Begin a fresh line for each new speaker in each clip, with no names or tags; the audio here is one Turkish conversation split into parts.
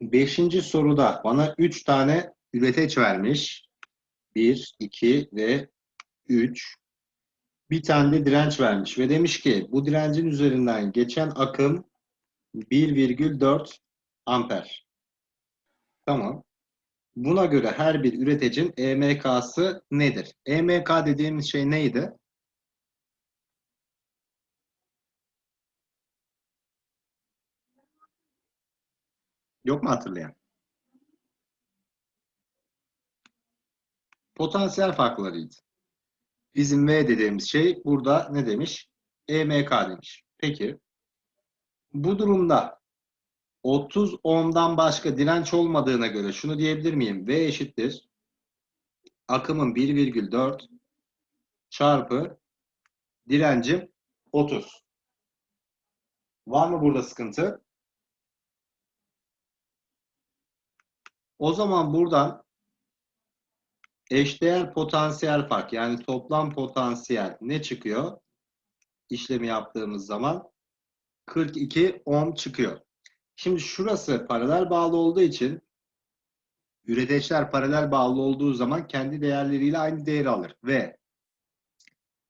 Beşinci soruda bana üç tane üreteç vermiş. Bir, iki ve üç. Bir tane de direnç vermiş ve demiş ki bu direncin üzerinden geçen akım 1,4 amper. Tamam. Buna göre her bir üretecin EMK'sı nedir? EMK dediğimiz şey neydi? Yok mu hatırlayan? Potansiyel farklarıydı. Bizim V dediğimiz şey burada ne demiş? EMK demiş. Peki. Bu durumda 30 ohm'dan başka direnç olmadığına göre şunu diyebilir miyim? V eşittir. Akımın 1,4 çarpı direncim 30. Var mı burada sıkıntı? O zaman buradan eşdeğer potansiyel fark yani toplam potansiyel ne çıkıyor? İşlemi yaptığımız zaman 42 ohm çıkıyor. Şimdi şurası paralel bağlı olduğu için üreteçler paralel bağlı olduğu zaman kendi değerleriyle aynı değeri alır. Ve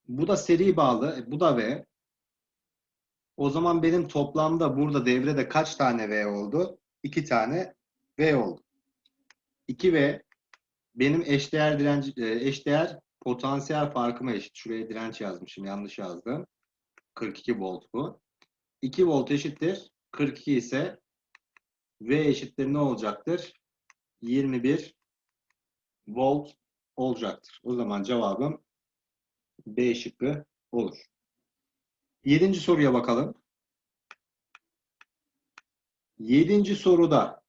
bu da seri bağlı. e, Bu da V. O zaman benim toplamda burada devrede kaç tane V oldu? 2 tane V oldu. 2V benim eşdeğer direnç e, eşdeğer potansiyel farkıma eşit. Şuraya direnç yazmışım. Yanlış yazdım. 42 volt bu. 2 volt eşittir. 42 ise V eşittir ne olacaktır? 21 volt olacaktır. O zaman cevabım B şıkkı olur. Yedinci soruya bakalım. Yedinci soruda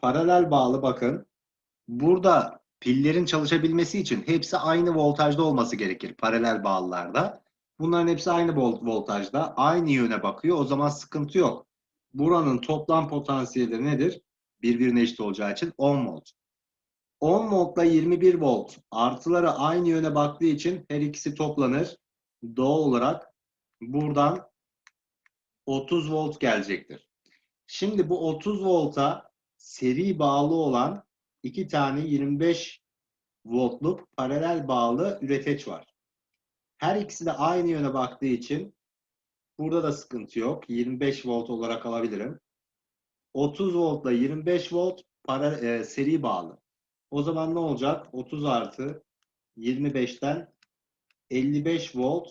paralel bağlı bakın. Burada pillerin çalışabilmesi için hepsi aynı voltajda olması gerekir paralel bağlılarda. Bunların hepsi aynı volt voltajda, aynı yöne bakıyor. O zaman sıkıntı yok. Buranın toplam potansiyeli nedir? Birbirine eşit olacağı için 10 volt. 10 voltla 21 volt artıları aynı yöne baktığı için her ikisi toplanır. Doğal olarak buradan 30 volt gelecektir. Şimdi bu 30 volta seri bağlı olan iki tane 25 voltluk paralel bağlı üreteç var. Her ikisi de aynı yöne baktığı için burada da sıkıntı yok. 25 volt olarak alabilirim. 30 voltla 25 volt para, e, seri bağlı. O zaman ne olacak? 30 artı 25'ten 55 volt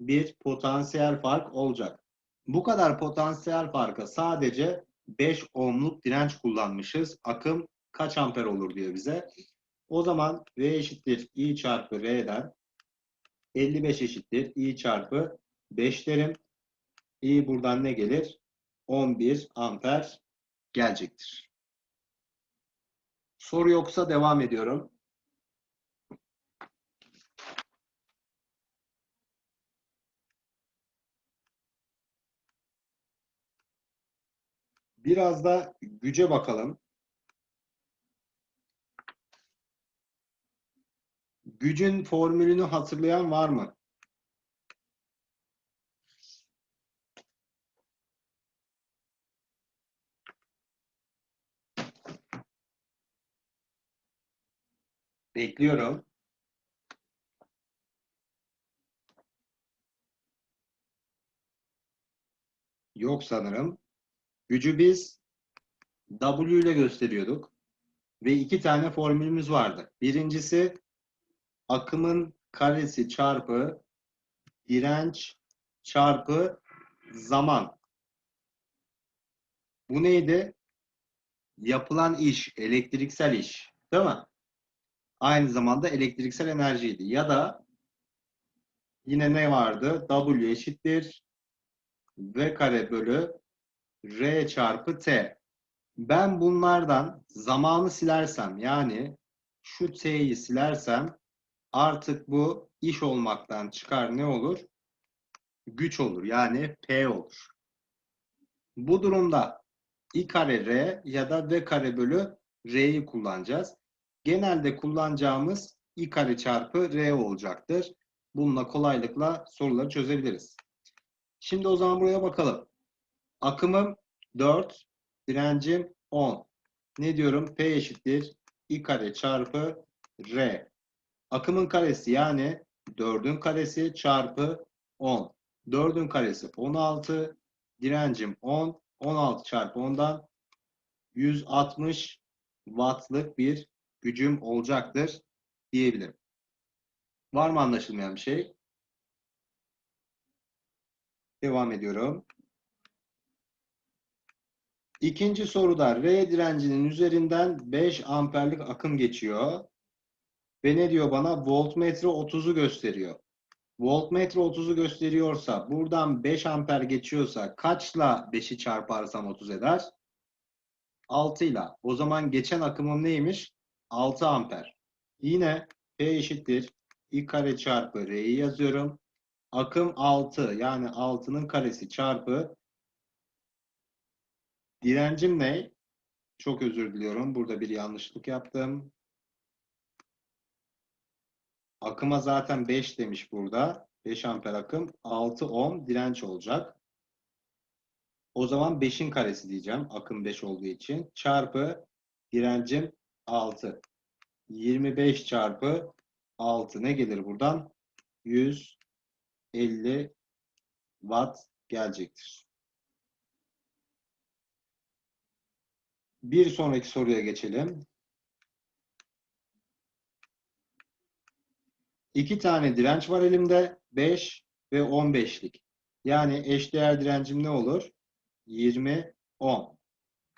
bir potansiyel fark olacak. Bu kadar potansiyel farka sadece 5 ohmluk direnç kullanmışız. Akım kaç amper olur diyor bize. O zaman V eşittir I çarpı R'den 55 eşittir I çarpı 5 derim. I buradan ne gelir? 11 amper gelecektir. Soru yoksa devam ediyorum. Biraz da güce bakalım. Gücün formülünü hatırlayan var mı? Bekliyorum. Yok sanırım. Gücü biz W ile gösteriyorduk. Ve iki tane formülümüz vardı. Birincisi akımın karesi çarpı direnç çarpı zaman. Bu neydi? Yapılan iş, elektriksel iş. Değil mi? Aynı zamanda elektriksel enerjiydi. Ya da yine ne vardı? W eşittir V kare bölü R çarpı T. Ben bunlardan zamanı silersem yani şu T'yi silersem artık bu iş olmaktan çıkar ne olur? Güç olur. Yani P olur. Bu durumda I kare R ya da V kare bölü R'yi kullanacağız. Genelde kullanacağımız I kare çarpı R olacaktır. Bununla kolaylıkla soruları çözebiliriz. Şimdi o zaman buraya bakalım. Akımım 4, direncim 10. Ne diyorum? P eşittir I kare çarpı R. Akımın karesi yani 4'ün karesi çarpı 10. 4'ün karesi 16. Direncim 10. 16 çarpı 10'dan 160 wattlık bir gücüm olacaktır diyebilirim. Var mı anlaşılmayan bir şey? Devam ediyorum. İkinci soruda R direncinin üzerinden 5 amperlik akım geçiyor. Ve ne diyor bana? Voltmetre 30'u gösteriyor. Voltmetre 30'u gösteriyorsa, buradan 5 amper geçiyorsa kaçla 5'i çarparsam 30 eder? 6 ile. O zaman geçen akımım neymiş? 6 amper. Yine P eşittir I kare çarpı R'yi yazıyorum. Akım 6 yani 6'nın karesi çarpı direncim ne? Çok özür diliyorum. Burada bir yanlışlık yaptım. Akıma zaten 5 demiş burada. 5 amper akım. 6 ohm direnç olacak. O zaman 5'in karesi diyeceğim. Akım 5 olduğu için. Çarpı direncim 6. 25 çarpı 6 ne gelir buradan? 150 watt gelecektir. Bir sonraki soruya geçelim. İki tane direnç var elimde. 5 ve 15'lik. Yani eşdeğer direncim ne olur? 20, 10.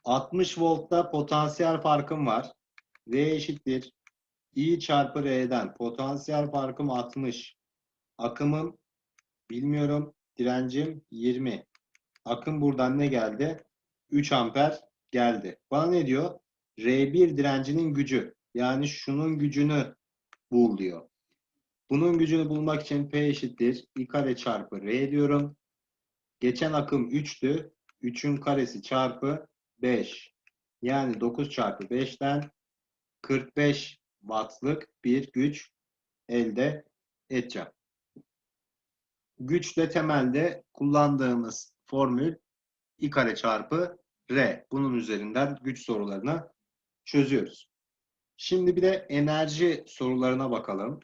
60 voltta potansiyel farkım var. V eşittir. I çarpı R'den potansiyel farkım 60. Akımım bilmiyorum. Direncim 20. Akım buradan ne geldi? 3 amper geldi. Bana ne diyor? R1 direncinin gücü. Yani şunun gücünü bul diyor. Bunun gücünü bulmak için P eşittir. I kare çarpı R diyorum. Geçen akım 3'tü. 3'ün karesi çarpı 5. Yani 9 çarpı 5'ten 45 wattlık bir güç elde edeceğim. Güçle temelde kullandığımız formül I kare çarpı R. Bunun üzerinden güç sorularını çözüyoruz. Şimdi bir de enerji sorularına bakalım.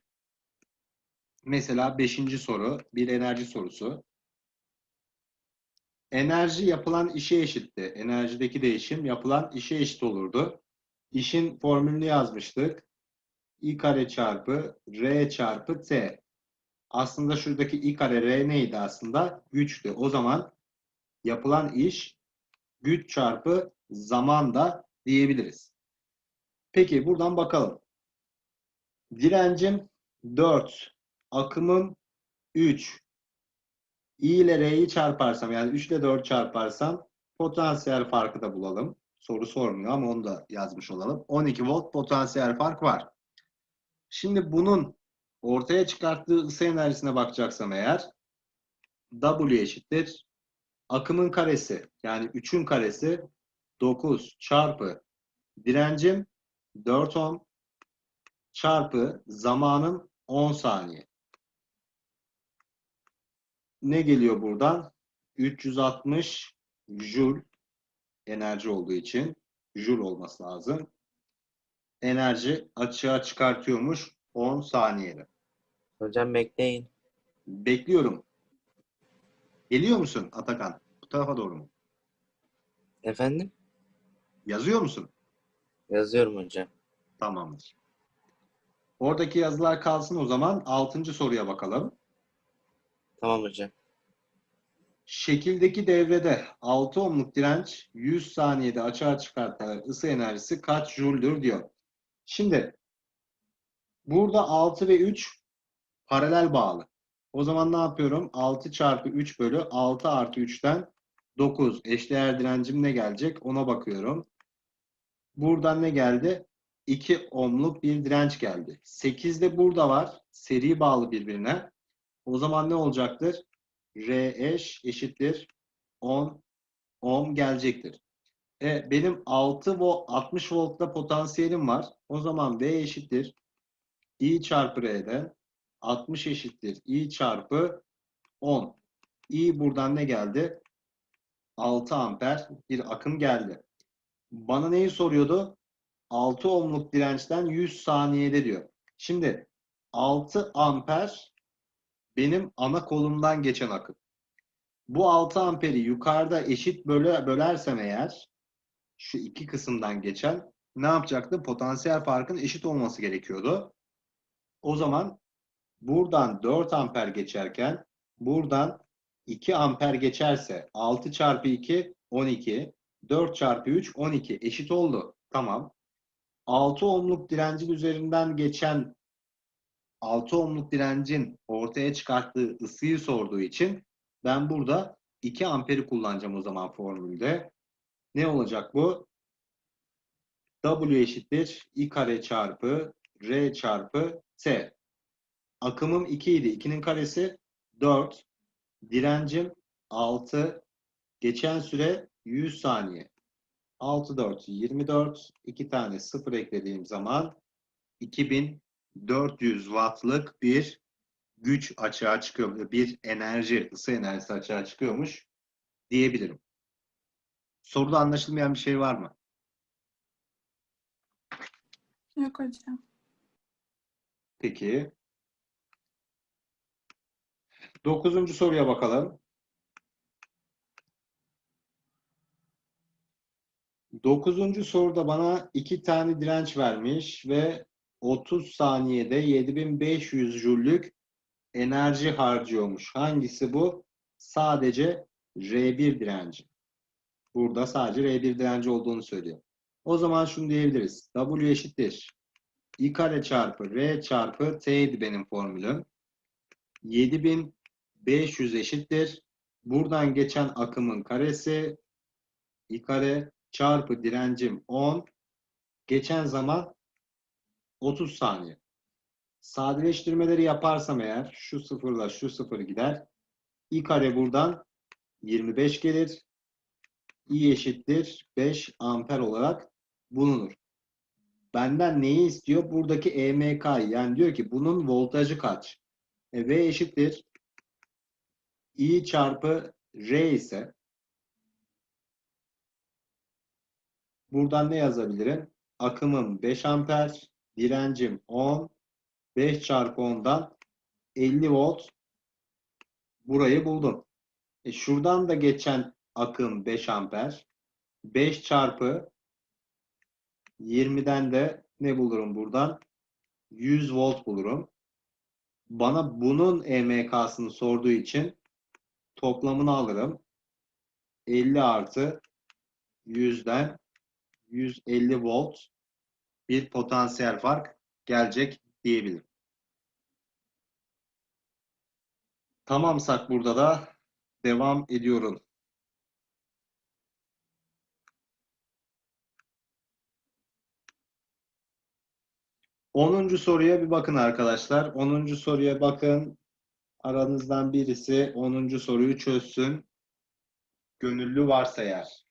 Mesela 5. soru bir enerji sorusu. Enerji yapılan işe eşitti. Enerjideki değişim yapılan işe eşit olurdu. İşin formülünü yazmıştık. I kare çarpı R çarpı T. Aslında şuradaki I kare R neydi aslında? Güçtü. O zaman yapılan iş güç çarpı zaman da diyebiliriz. Peki buradan bakalım. Direncim 4. Akımım 3. I ile R'yi çarparsam yani 3 ile 4 çarparsam potansiyel farkı da bulalım. Soru sormuyor ama onu da yazmış olalım. 12 volt potansiyel fark var. Şimdi bunun ortaya çıkarttığı ısı enerjisine bakacaksam eğer W eşittir. Akımın karesi yani 3'ün karesi 9 çarpı direncim 4 ohm çarpı zamanım 10 saniye. Ne geliyor buradan? 360 joule enerji olduğu için joule olması lazım. Enerji açığa çıkartıyormuş 10 saniyede.
Hocam bekleyin.
Bekliyorum. Geliyor musun Atakan? Bu tarafa doğru mu?
Efendim?
Yazıyor musun?
Yazıyorum hocam.
Tamamdır. Oradaki yazılar kalsın o zaman. Altıncı soruya bakalım.
Tamam hocam.
Şekildeki devrede 6 ohmluk direnç 100 saniyede açığa çıkartılan ısı enerjisi kaç jüldür diyor. Şimdi burada 6 ve 3 paralel bağlı. O zaman ne yapıyorum? 6 çarpı 3 bölü 6 artı 3'ten 9. Eşdeğer direncim ne gelecek? Ona bakıyorum. Buradan ne geldi? 2 ohmluk bir direnç geldi. 8 de burada var. Seri bağlı birbirine. O zaman ne olacaktır? R eş eşittir 10 ohm gelecektir. E, benim 6 volt 60 voltta potansiyelim var. O zaman V eşittir I çarpı R'den 60 eşittir I çarpı 10. I buradan ne geldi? 6 amper bir akım geldi. bana neyi soruyordu? 6 ohmluk dirençten 100 saniyede diyor. Şimdi 6 amper benim ana kolumdan geçen akım. Bu 6 amperi yukarıda eşit böle, bölersem eğer şu iki kısımdan geçen ne yapacaktı? Potansiyel farkın eşit olması gerekiyordu. O zaman buradan 4 amper geçerken buradan 2 amper geçerse 6 çarpı 2 12 4 çarpı 3 12 eşit oldu. Tamam. 6 ohmluk direncin üzerinden geçen 6 ohmluk direncin ortaya çıkarttığı ısıyı sorduğu için ben burada 2 amperi kullanacağım o zaman formülde. Ne olacak bu? W eşittir I kare çarpı R çarpı T. Akımım 2 idi. 2'nin karesi 4. Direncim 6. Geçen süre 100 saniye. 6 4 24. 2 tane 0 eklediğim zaman 2400 wattlık bir güç açığa çıkıyor. Bir enerji, ısı enerjisi açığa çıkıyormuş diyebilirim. Soruda anlaşılmayan bir şey var mı?
Yok hocam.
Peki. Dokuzuncu soruya bakalım. Dokuzuncu soruda bana iki tane direnç vermiş ve 30 saniyede 7500 jüllük enerji harcıyormuş. Hangisi bu? Sadece R1 direnci. Burada sadece R1 direnci olduğunu söylüyor. O zaman şunu diyebiliriz. W eşittir. I kare çarpı R çarpı T'ydi benim formülüm. 7500 eşittir. Buradan geçen akımın karesi I kare çarpı direncim 10. Geçen zaman 30 saniye. Sadeleştirmeleri yaparsam eğer şu sıfırla şu sıfır gider. I kare buradan 25 gelir. I eşittir 5 amper olarak bulunur. Benden neyi istiyor? Buradaki EMK yani diyor ki bunun voltajı kaç? E, v eşittir I çarpı R ise buradan ne yazabilirim? Akımım 5 amper, direncim 10, 5 çarpı 10'dan 50 volt burayı buldum. E şuradan da geçen akım 5 amper. 5 çarpı 20'den de ne bulurum buradan? 100 volt bulurum. Bana bunun EMK'sını sorduğu için toplamını alırım. 50 artı 100'den 150 volt bir potansiyel fark gelecek diyebilirim. Tamamsak burada da devam ediyorum. 10. soruya bir bakın arkadaşlar. 10. soruya bakın. Aranızdan birisi 10. soruyu çözsün. Gönüllü varsa eğer.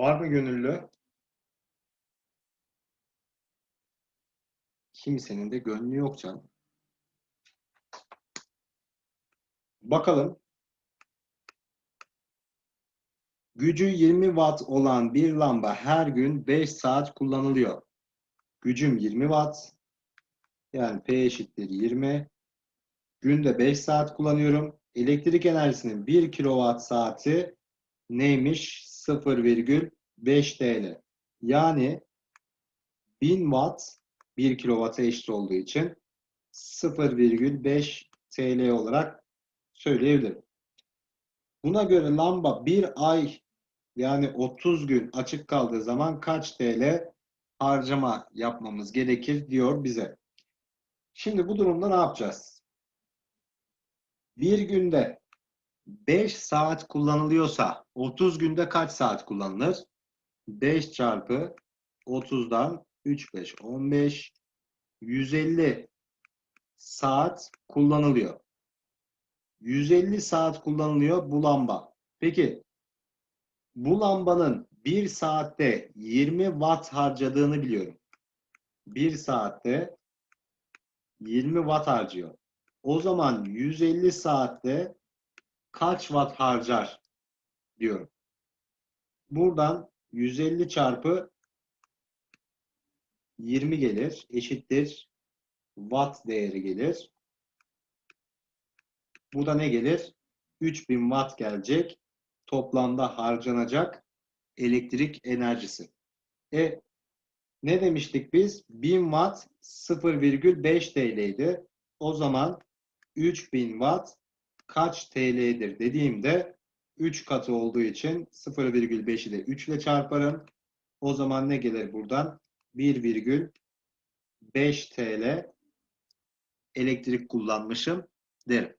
Var mı gönüllü? Kimsenin de gönlü yok canım. Bakalım. Gücü 20 watt olan bir lamba her gün 5 saat kullanılıyor. Gücüm 20 watt. Yani P eşittir 20. Günde 5 saat kullanıyorum. Elektrik enerjisinin 1 kilowatt saati neymiş? 0,5 TL. Yani 1000 watt 1 kilowatt'a eşit olduğu için 0,5 TL olarak söyleyebilirim. Buna göre lamba bir ay yani 30 gün açık kaldığı zaman kaç TL harcama yapmamız gerekir diyor bize. Şimdi bu durumda ne yapacağız? Bir günde 5 saat kullanılıyorsa 30 günde kaç saat kullanılır? 5 çarpı 30'dan 3, 5, 15, 150 saat kullanılıyor. 150 saat kullanılıyor bu lamba. Peki bu lambanın 1 saatte 20 watt harcadığını biliyorum. 1 saatte 20 watt harcıyor. O zaman 150 saatte kaç watt harcar diyorum. Buradan 150 çarpı 20 gelir. Eşittir. Watt değeri gelir. Bu da ne gelir? 3000 watt gelecek. Toplamda harcanacak elektrik enerjisi. E ne demiştik biz? 1000 watt 0,5 TL'ydi. O zaman 3000 watt kaç TL'dir dediğimde 3 katı olduğu için 0,5'i de 3 ile çarparım. O zaman ne gelir buradan? 1,5 TL elektrik kullanmışım derim.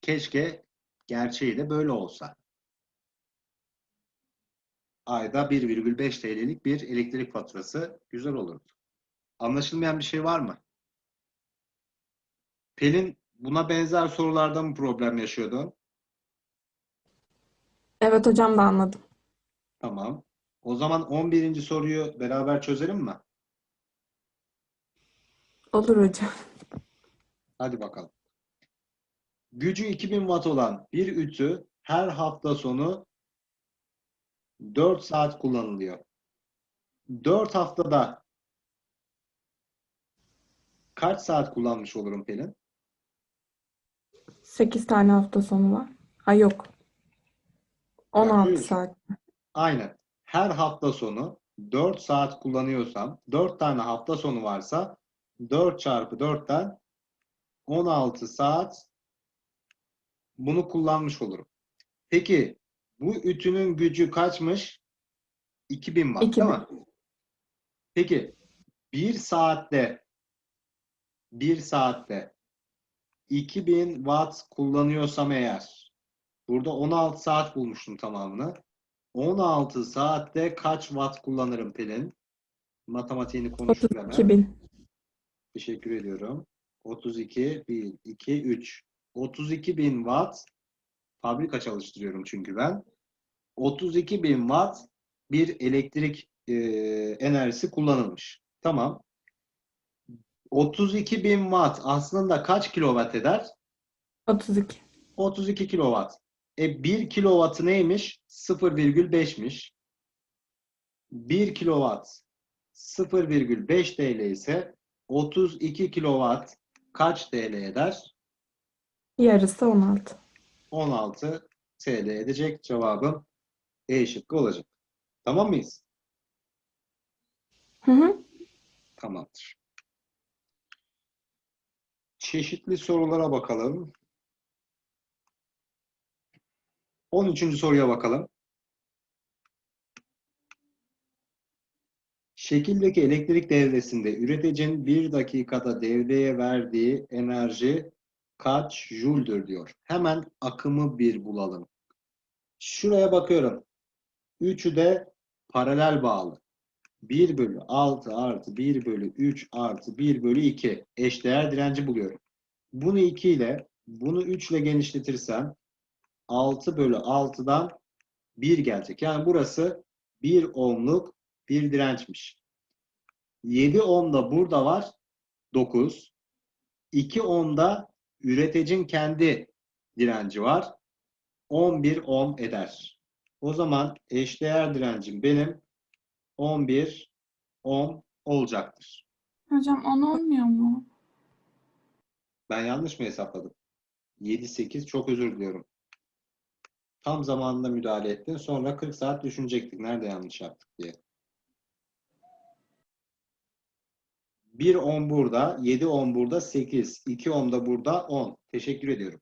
Keşke gerçeği de böyle olsa. Ayda 1,5 TL'lik bir elektrik faturası güzel olurdu. Anlaşılmayan bir şey var mı? Pelin buna benzer sorularda mı problem yaşıyordun?
Evet hocam da anladım.
Tamam. O zaman 11. soruyu beraber çözelim mi?
Olur hocam.
Hadi bakalım. Gücü 2000 watt olan bir ütü her hafta sonu 4 saat kullanılıyor. 4 haftada kaç saat kullanmış olurum Pelin?
8 tane hafta sonu var. Ha yok. 16
buyur.
saat.
Aynen. Her hafta sonu 4 saat kullanıyorsam 4 tane hafta sonu varsa 4 çarpı 4'ten 16 saat bunu kullanmış olurum. Peki bu ütünün gücü kaçmış? 2000 watt
2000.
değil mi? Peki 1 saatte 1 saatte 2000 watt kullanıyorsam eğer burada 16 saat bulmuştum tamamını. 16 saatte kaç watt kullanırım Pelin? Matematiğini konuştuk hemen.
32 bin.
Teşekkür ediyorum. 32, 1, 2, 3. 32 bin watt fabrika çalıştırıyorum çünkü ben. 32 bin watt bir elektrik e, enerjisi kullanılmış. Tamam. 32 bin watt aslında kaç kilowatt eder?
32.
32 kilowatt. E 1 kilowattı neymiş? 0,5'miş. 1 kilowatt 0,5 TL ise 32 kilowatt kaç TL eder?
Yarısı 16.
16 TL edecek. Cevabım E şıkkı olacak. Tamam mıyız?
Hı hı.
Tamamdır. Çeşitli sorulara bakalım. 13. soruya bakalım. Şekildeki elektrik devresinde üreticinin bir dakikada devreye verdiği enerji kaç jüldür diyor. Hemen akımı bir bulalım. Şuraya bakıyorum. Üçü de paralel bağlı. 1 bölü 6 artı 1 bölü 3 artı 1 bölü 2 eşdeğer direnci buluyorum. Bunu 2 ile bunu 3 ile genişletirsem 6 bölü 6'dan 1 gelecek. Yani burası 1 ohmluk bir dirençmiş. 7 ohm da burada var. 9. 2 ohm da üreticinin kendi direnci var. 11 ohm eder. O zaman eşdeğer direncim benim 11 ohm olacaktır.
Hocam 10 olmuyor mu?
Ben yanlış mı hesapladım? 7, 8 çok özür diliyorum. Tam zamanında müdahale ettin. Sonra 40 saat düşünecektik. Nerede yanlış yaptık diye. 1 ohm burada, 7 ohm burada, 8. 2 ohm da burada, 10. Teşekkür ediyorum.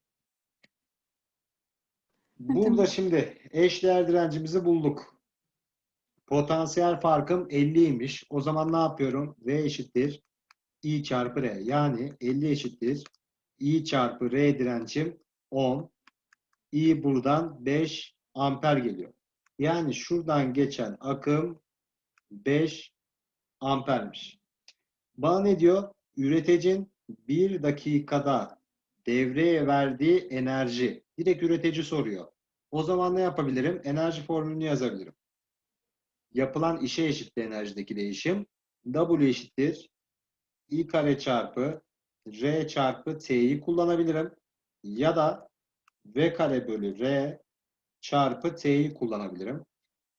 Burada şimdi eşdeğer direncimizi bulduk. Potansiyel farkım 50'ymiş. O zaman ne yapıyorum? V eşittir I çarpı R. Yani 50 eşittir. I çarpı R direncim 10. I buradan 5 amper geliyor. Yani şuradan geçen akım 5 ampermiş. Bana ne diyor? Üreticinin 1 dakikada devreye verdiği enerji. Direkt üretici soruyor. O zaman ne yapabilirim? Enerji formülünü yazabilirim. Yapılan işe eşittir enerjideki değişim. W eşittir. I kare çarpı R çarpı T'yi kullanabilirim. Ya da V kare bölü R çarpı T'yi kullanabilirim.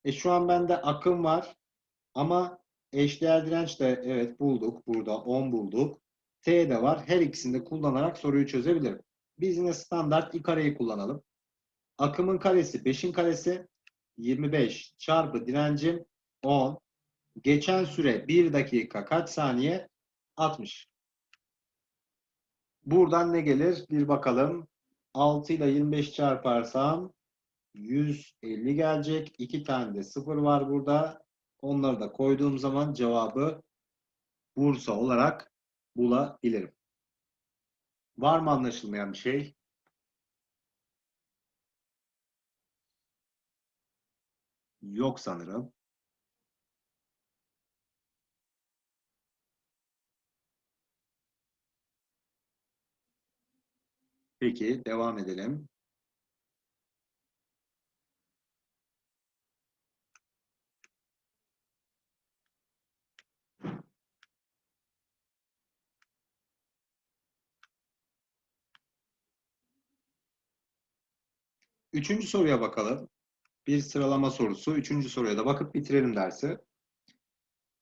E şu an bende akım var. Ama eşdeğer direnç de evet bulduk. Burada 10 bulduk. T de var. Her ikisini de kullanarak soruyu çözebilirim. Biz yine standart I kareyi kullanalım. Akımın karesi 5'in karesi 25 çarpı direncim 10. Geçen süre 1 dakika kaç saniye? 60. Buradan ne gelir? Bir bakalım. 6 ile 25 çarparsam 150 gelecek. 2 tane de 0 var burada. Onları da koyduğum zaman cevabı Bursa olarak bulabilirim. Var mı anlaşılmayan bir şey? Yok sanırım. Peki devam edelim. Üçüncü soruya bakalım. Bir sıralama sorusu. Üçüncü soruya da bakıp bitirelim dersi.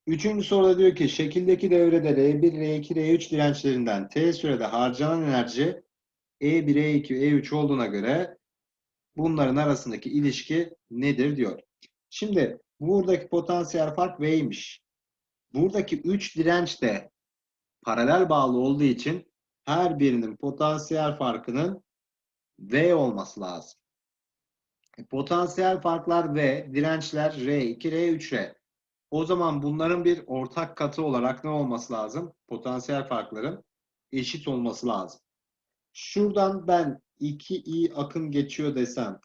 Üçüncü soruda diyor ki şekildeki devrede R1, R2, R3 dirençlerinden T sürede harcanan enerji E1, E2, E3 olduğuna göre bunların arasındaki ilişki nedir diyor. Şimdi buradaki potansiyel fark V'ymiş. Buradaki 3 direnç de paralel bağlı olduğu için her birinin potansiyel farkının V olması lazım. Potansiyel farklar V, dirençler R2, R3, R. O zaman bunların bir ortak katı olarak ne olması lazım? Potansiyel farkların eşit olması lazım. Şuradan ben 2i akım geçiyor desem,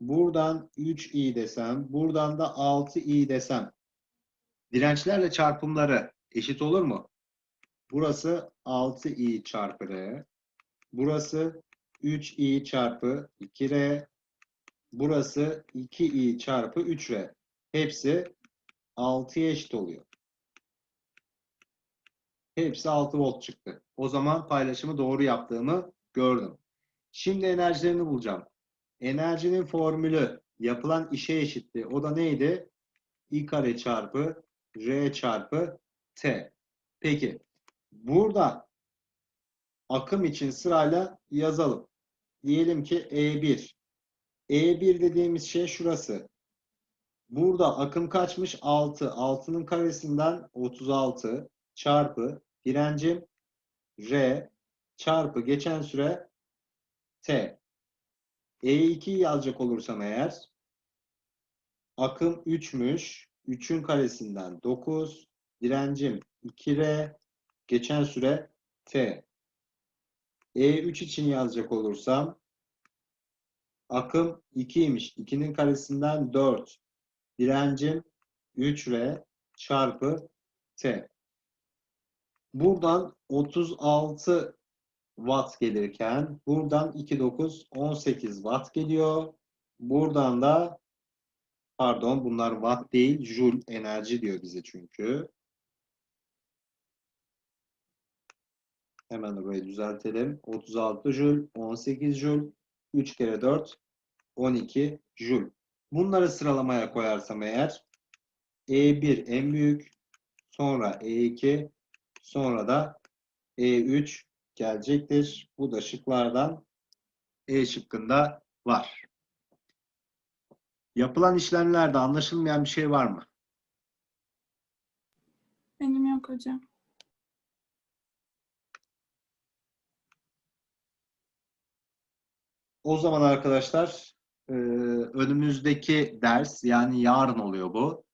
buradan 3i desem, buradan da 6i desem, dirençlerle çarpımları eşit olur mu? Burası 6i çarpı r, burası 3i çarpı 2r, burası 2i çarpı 3r. Hepsi 6'ya eşit oluyor. Hepsi 6 volt çıktı. O zaman paylaşımı doğru yaptığımı gördüm. Şimdi enerjilerini bulacağım. Enerjinin formülü yapılan işe eşitti. O da neydi? I kare çarpı R çarpı T. Peki. Burada akım için sırayla yazalım. Diyelim ki E1. E1 dediğimiz şey şurası. Burada akım kaçmış? 6. 6'nın karesinden 36 çarpı direncim R çarpı geçen süre T. E2'yi yazacak olursam eğer akım 3'müş. 3'ün karesinden 9. Direncim 2R. Geçen süre T. E3 için yazacak olursam akım 2'ymiş. 2'nin karesinden 4. Direncim 3R çarpı T. Buradan 36 watt gelirken buradan 2 9 18 watt geliyor. Buradan da pardon bunlar watt değil joule enerji diyor bize çünkü. Hemen orayı düzeltelim. 36 joule, 18 joule, 3 kere 4 12 joule. Bunları sıralamaya koyarsam eğer E1 en büyük, sonra E2, sonra da E3 gelecektir. Bu da şıklardan E şıkkında var. Yapılan işlemlerde anlaşılmayan bir şey var mı?
Benim yok hocam.
O zaman arkadaşlar e, önümüzdeki ders yani yarın oluyor bu.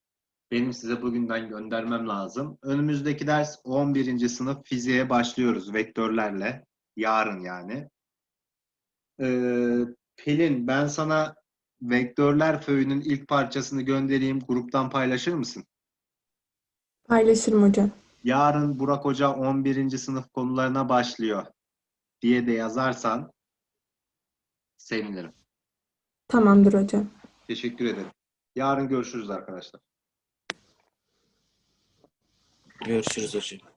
benim size bugünden göndermem lazım. Önümüzdeki ders 11. sınıf fiziğe başlıyoruz vektörlerle. Yarın yani. Ee, Pelin ben sana vektörler föyünün ilk parçasını göndereyim. Gruptan paylaşır mısın?
Paylaşırım hocam.
Yarın Burak Hoca 11. sınıf konularına başlıyor diye de yazarsan sevinirim.
Tamamdır hocam.
Teşekkür ederim. Yarın görüşürüz arkadaşlar.
Görüşürüz hocam.